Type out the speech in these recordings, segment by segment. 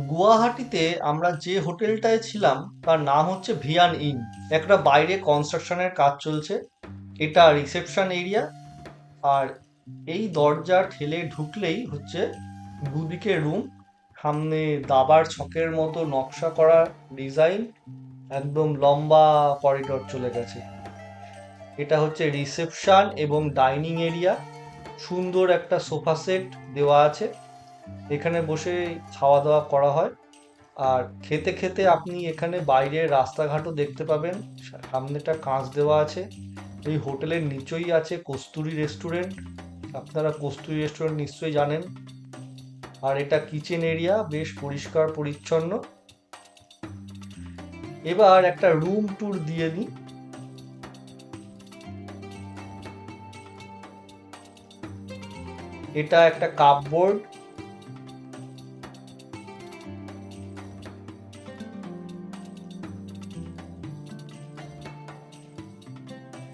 গুয়াহাটিতে আমরা যে হোটেলটায় ছিলাম, তার নাম হচ্ছে ভিয়ান ইন। একটা বাইরে কনস্ট্রাকশনের কাজ চলছে। এটা রিসেপশন এরিয়া। আর এই দরজা ঠেলে ঢুকলেই হচ্ছে দুদিকে রুম। সামনে দাবার ছকের মতো নকশা করা ডিজাইন। একদম লম্বা করিডর চলে গেছে। এটা হচ্ছে রিসেপশন এবং ডাইনিং এরিয়া। সুন্দর একটা সোফা সেট দেওয়া আছে। এখানে বসে খাওয়া দাওয়া করা হয়। আর খেতে খেতে আপনি এখানে বাইরের রাস্তাঘাটও দেখতে পাবেন। সামনেটা কাঁচ দেওয়া আছে। এই হোটেলের নিচেই আছে কস্তুরি রেস্টুরেন্ট। আপনারা কস্তুরি রেস্টুরেন্ট নিশ্চয়ই জানেন। আর এটা কিচেন এরিয়া, বেশ পরিষ্কার, পরিচ্ছন্ন। এবার একটা রুম ট্যুর দিয়ে নিই। এটা একটা কাপবোর্ড।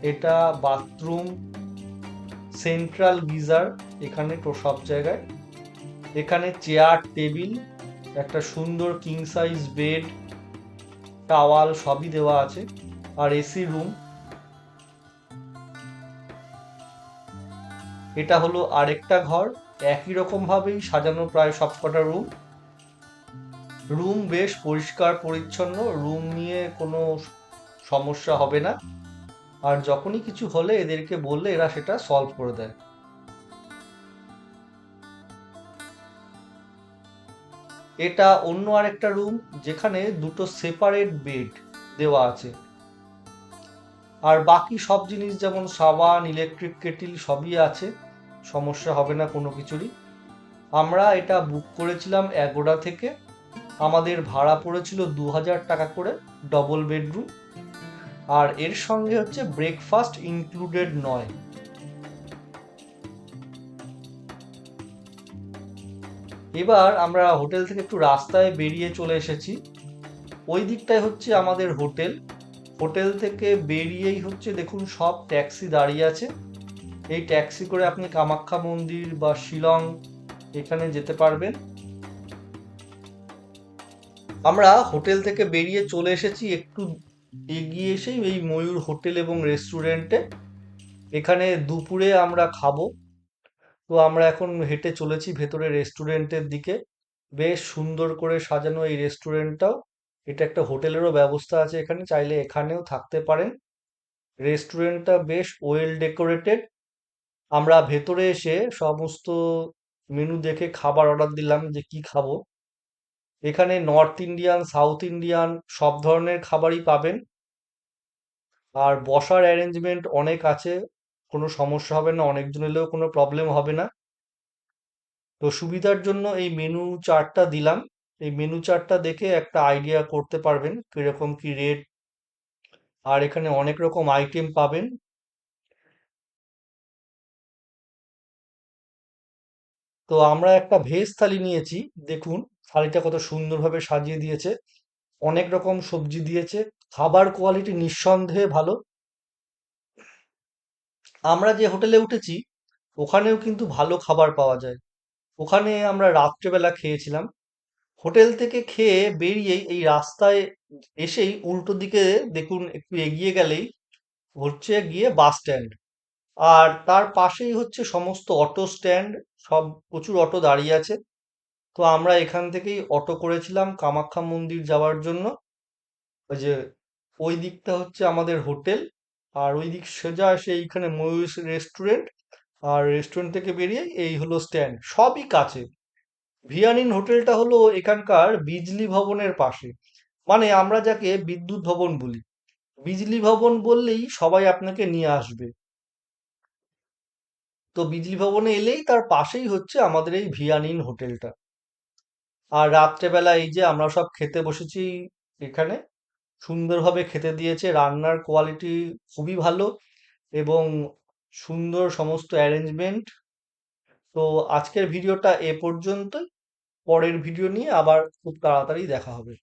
এটা বাথরুম, সেন্ট্রাল গিজার, এখানে তো সব জায়গায়। এখানে চেয়ার, টেবিল, একটা সুন্দর কিং সাইজ বেড টাওয়াল সবই দেওয়া আছে, আর এসি রুম। এটা হলো আরেকটা ঘর, একই রকম ভাবেই সাজানো প্রায় সবকটা রুম। রুম বেশ পরিষ্কার, পরিচ্ছন্ন, রুম নিয়ে কোনো সমস্যা হবে না। আর যখনই কিছু হলে এদেরকে বললে এরা সেটা সলভ করে দেয়। এটা অন্য আরেকটা রুম যেখানে দুটো সেপারেট বেড দেওয়া আছে। আর বাকি সব জিনিস যেমন সাবান ইলেকট্রিক কেটিল সবই আছে, সমস্যা হবে না কোনো কিছুরই। আমরা এটা বুক করেছিলাম এগোড়া থেকে। আমাদের ভাড়া পড়েছিল দু হাজার টাকা করে ডবল বেডরুম আর এর সঙ্গে হচ্ছে ব্রেকফাস্ট ইনক্লুডেড নয়। এবার আমরা হোটেল থেকে একটু রাস্তায় বেরিয়ে চলে এসেছি। ওই দিকটায় হচ্ছে আমাদের হোটেল। হোটেল থেকে বেরিয়েই হচ্ছে দেখুন সব ট্যাক্সি দাঁড়িয়ে আছে। এই ট্যাক্সি করে আপনি কামাখ্যা মন্দির বা শিলং এখানে যেতে পারবেন। আমরা হোটেল থেকে বেরিয়ে চলে এসেছি একটু এগিয়ে এসেই এই ময়ূর হোটেল এবং রেস্টুরেন্টে এখানে দুপুরে আমরা খাব। তো আমরা এখন হেঁটে চলেছি ভেতরে রেস্টুরেন্টের দিকে। বেশ সুন্দর করে সাজানো এই রেস্টুরেন্টটাও এটা একটা হোটেলেরও ব্যবস্থা আছে এখানে, চাইলে এখানেও থাকতে পারেন। রেস্টুরেন্টটা বেশ ওয়েল ডেকোরেটেড আমরা ভেতরে এসে সমস্ত মেনু দেখে খাবার অর্ডার দিলাম যে কি খাব। এখানে নর্থ ইন্ডিয়ান সাউথ ইন্ডিয়ান সব ধরনের খাবারই পাবেন। আর বসার অ্যারেঞ্জমেন্ট অনেক আছে, কোনো সমস্যা হবে না, অনেকজন এলেও কোনো প্রবলেম হবে না। তো সুবিধার জন্য এই মেনু চার্টটা দিলাম। এই মেনু চার্টটা দেখে একটা আইডিয়া করতে পারবেন, কীরকম কি রেট আর এখানে অনেক রকম আইটেম পাবেন। তো আমরা একটা ভেজ থালি নিয়েছি, দেখুন। থালিটা কত সুন্দরভাবে সাজিয়ে দিয়েছে। অনেক রকম সবজি দিয়েছে। খাবার কোয়ালিটি নিঃসন্দেহে ভালো। আমরা যে হোটেলে উঠেছি, ওখানেও কিন্তু ভালো খাবার পাওয়া যায়। ওখানে আমরা রাত্রেবেলা খেয়েছিলাম। হোটেল থেকে খেয়ে বেরিয়েই এই রাস্তায় এসেই উল্টো দিকে দেখুন, একটু এগিয়ে গেলেই হচ্ছে গিয়ে বাস স্ট্যান্ড। আর তার পাশেই হচ্ছে সমস্ত অটো স্ট্যান্ড। সব প্রচুর অটো দাঁড়িয়ে আছে। তো আমরা এখান থেকেই অটো করেছিলাম কামাখ্যা মন্দির যাওয়ার জন্য। ওই যে ওই দিকটা হচ্ছে আমাদের হোটেল আর ওই দিক সোজা আসে এইখানে ময়ূর রেস্টুরেন্ট আর রেস্টুরেন্ট থেকে বেরিয়ে এই হলো স্ট্যান্ড, সবই কাছে। ভিয়ানিন হোটেলটা হলো এখানকার বিজলি ভবনের পাশে। মানে আমরা যাকে বিদ্যুৎ ভবন বলি। বিজলি ভবন বললেই সবাই আপনাকে নিয়ে আসবে। তো বিজলি ভবনে এলেই তার পাশেই হচ্ছে আমাদের এই ভিয়ানিন হোটেলটা। আর রাত্রেবেলা এই যে আমরা সব খেতে বসেছি এখানে, সুন্দরভাবে খেতে দিয়েছে। রান্নার কোয়ালিটি খুবই ভালো এবং সুন্দর সমস্ত অ্যারেঞ্জমেন্ট তো আজকের ভিডিওটা এ পর্যন্তই। পরের ভিডিও নিয়ে আবার খুব তাড়াতাড়ি দেখা হবে।